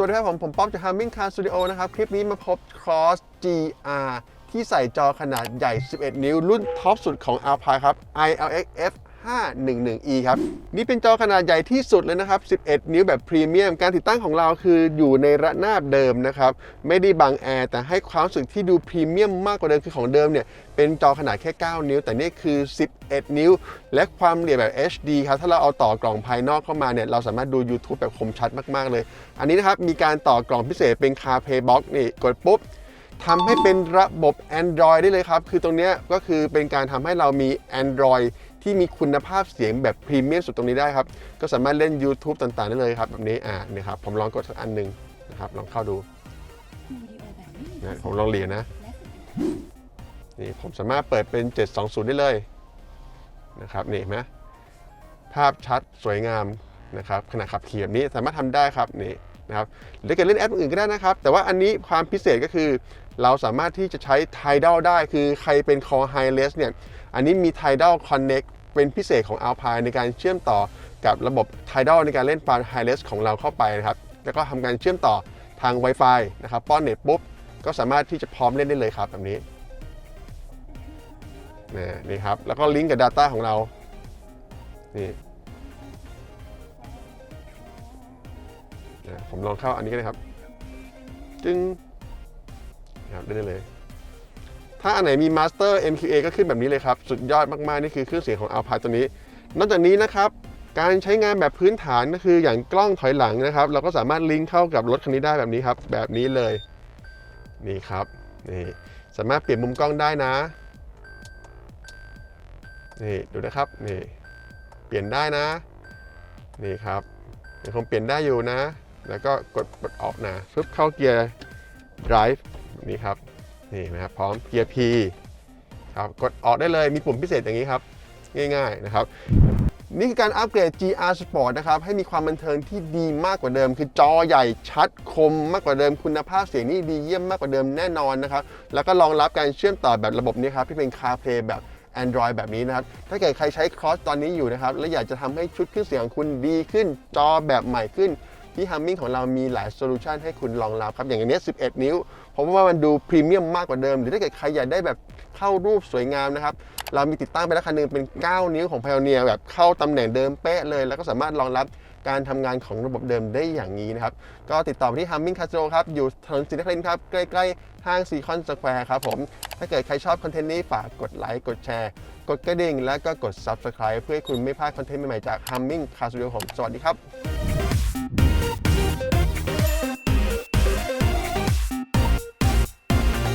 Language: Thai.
สวัสดีครับผม ผมป๊อบจาก Humming Car Studio นะครับ คลิปนี้มาพบ Cross GR ที่ใส่จอขนาดใหญ่ 11 นิ้ว รุ่นท็อปสุดของ Alpine ครับ ILX F 511E ครับ นี่เป็นจอขนาดใหญ่ที่สุดเลยนะครับ 11 นิ้วแบบพรีเมียม การติดตั้งของเราคืออยู่ในระนาบเดิมนะครับ ไม่ได้บังแอร์ แต่ให้ความรู้สึกที่ดูพรีเมียมมากกว่าเดิมคือของเดิมเนี่ย เป็นจอขนาดแค่ 9 นิ้ว แต่นี่คือ 11 นิ้ว และความละเอียดแบบ HD ครับ ถ้าเราเอาต่อกล่องภายนอกเข้ามาเนี่ย เราสามารถดู YouTube แบบคมชัดมากๆเลย อันนี้นะครับ มีการต่อกล่องพิเศษเป็น CarPlay Box นี่ กดปุ๊บทำให้เป็นระบบ Android ได้เลยครับ คือตรงนี้ก็คือเป็นการทำให้เรามี Android ที่มีคุณภาพเสียงแบบพรีเมียมสุดตรงนี้ได้ครับ ก็สามารถเล่น YouTube ต่างๆ ได้เลยครับแบบนี้อ่านี่ครับผมลองกดสักอันหนึ่งนะครับลองเข้าดูนะผมลองเรียนนะนี่ผมสามารถเปิดเป็น 720 ได้เลยนะครับนี่เห็นไหมภาพชัดสวยงามนะครับขณะขับขี่แบบนี้สามารถทำได้ครับนี่ นะครับหรือจะเล่นแอปอื่นก็ได้นะครับ แต่ว่าอันนี้ความพิเศษก็คือ เราสามารถที่จะใช้ Tidal ได้ คือใครเป็น Core Wireless เนี่ย อันนี้มี Tidal Connect เป็นพิเศษของ Alpine ในการเชื่อมต่อกับระบบ Tidal ในการเล่นปลา Wireless ของเราเข้าไปนะครับ แล้วก็ทำการเชื่อมต่อทาง Wi-Fi นะครับ ป้อนเน็ตปุ๊บ ก็สามารถที่จะพร้อมเล่นได้เลยครับแบบนี้นี่นี่ครับ แล้วก็ลิงก์กับ Data ของเรา นี่ ผมลองเข้าอันนี้ก็ได้ครับ จึงนะครับได้เลย ถ้าอันไหนมี Master MQA ก็ขึ้นแบบนี้เลยครับ สุดยอดมากๆ นี่คือเครื่องเสียงของ Alpine ตัวนี้ นอกจากนี้นะครับการใช้งานแบบพื้นฐานก็คืออย่างกล้องถอยหลังนะครับ เราก็สามารถลิงก์เข้ากับรถคันนี้ได้แบบนี้ครับ แบบนี้เลยนี่ครับนี่สามารถเปลี่ยนมุมกล้องได้นะนี่ดูนะครับนี่เปลี่ยนได้นะนี่ครับยังคงเปลี่ยนได้อยู่นะ แล้วก็กดกดออกนะปึ๊บเข้าเกียร์ drive แบบนี้ครับ นี่นะครับ พร้อมเกียร์ P ครับกดออกได้เลยมีปุ่มพิเศษอย่างนี้ครับ ง่ายๆนะครับ นี่คือการอัปเกรด GR Sport นะครับ ให้มีความบันเทิงที่ดีมากกว่าเดิม คือจอใหญ่ชัดคมมากกว่าเดิม คุณภาพเสียงนี่ดีเยี่ยมมากกว่าเดิมแน่นอนนะครับ แล้วก็รองรับการเชื่อมต่อแบบระบบนี้ครับ ที่เป็น CarPlay แบบ Android แบบนี้นะครับ ถ้าเกิดใครใช้ Cross ตอนนี้อยู่นะครับ และอยากจะทำให้ชุดเครื่องเสียงของคุณดีขึ้นจอแบบใหม่ขึ้น ที่ Humming ของเรามีหลายโซลูชันให้คุณรองรับครับ อย่างนเนี้ย11 นิ้ว ผมว่ามันดูพรีเมียมมากกว่าเดิม หรือถ้าเกิดใครอยากได้แบบเข้ารูปสวยงามนะครับ เรามีติดตั้งไปแล้วคันหนึงเป็น 9 นิ้วของ Pioneer แบบเข้าตำแหน่งเดิมเป๊ะเลย แล้วก็สามารถรองรับการทำงานของระบบเดิมได้อย่างนี้นะครับ ก็ติดต่อไปที่ Humming Castro ครับ อยู่ถนนศรีนครินทร์ครับ ใกล้ๆ ห้างซีคอนสแควร์ครับผม ถ้าเกิดใครชอบคอนเทนต์นี้ฝากกดไลค์ กดแชร์ กดกระดิ่ง และก็กด Subscribe เพื่อให้คุณไม่พลาดคอนเทนต์ใหม่ๆจาก Humming Car Studio ผม สวัสดีครับ